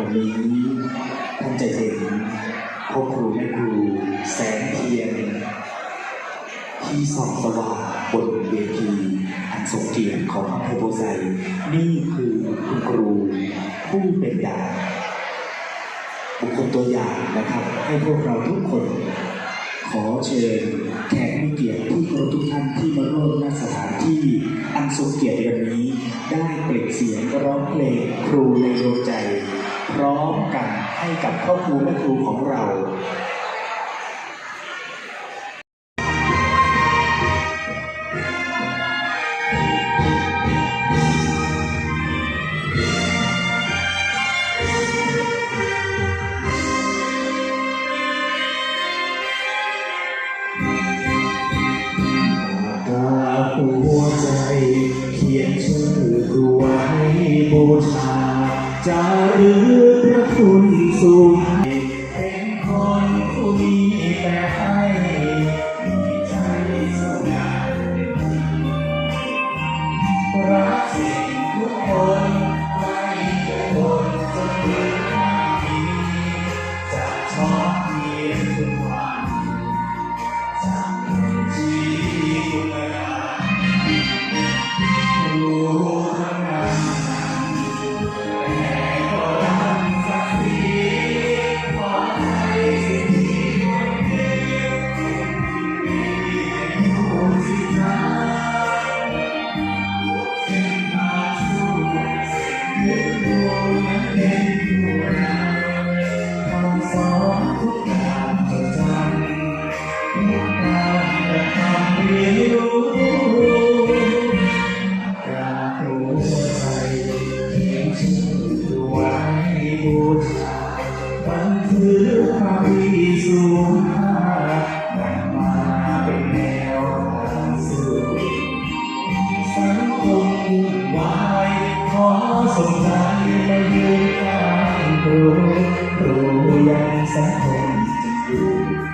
วันนี้ท่านจะเห็นพ่อครูแม่ครูแสงเทียน ที่ส่องสว่างบนเวทีอันทรงเกียรติของอำเภอโพไซนี่คือคุณครูผู้เป็นแบบบุคคลตัวอย่างนะครับ ให้พวกเราทุกคนขอเชิญแขกผู้เกียรติที่เคารพทุกท่านที่มาร่วมณสถานที่อันทรงเกียรตินวันนี้ ได้เปล่งเสียงร้องเพลงครูในดวงใจ พร้อมกันให้กับครอบครัวแม่ครูของเรา คุ สูงค่านำมาเป็นแนวทางสู่สังคมวุ่นวายขอสนใจมายืนการรู้รู้ยังสังคมจะอยู่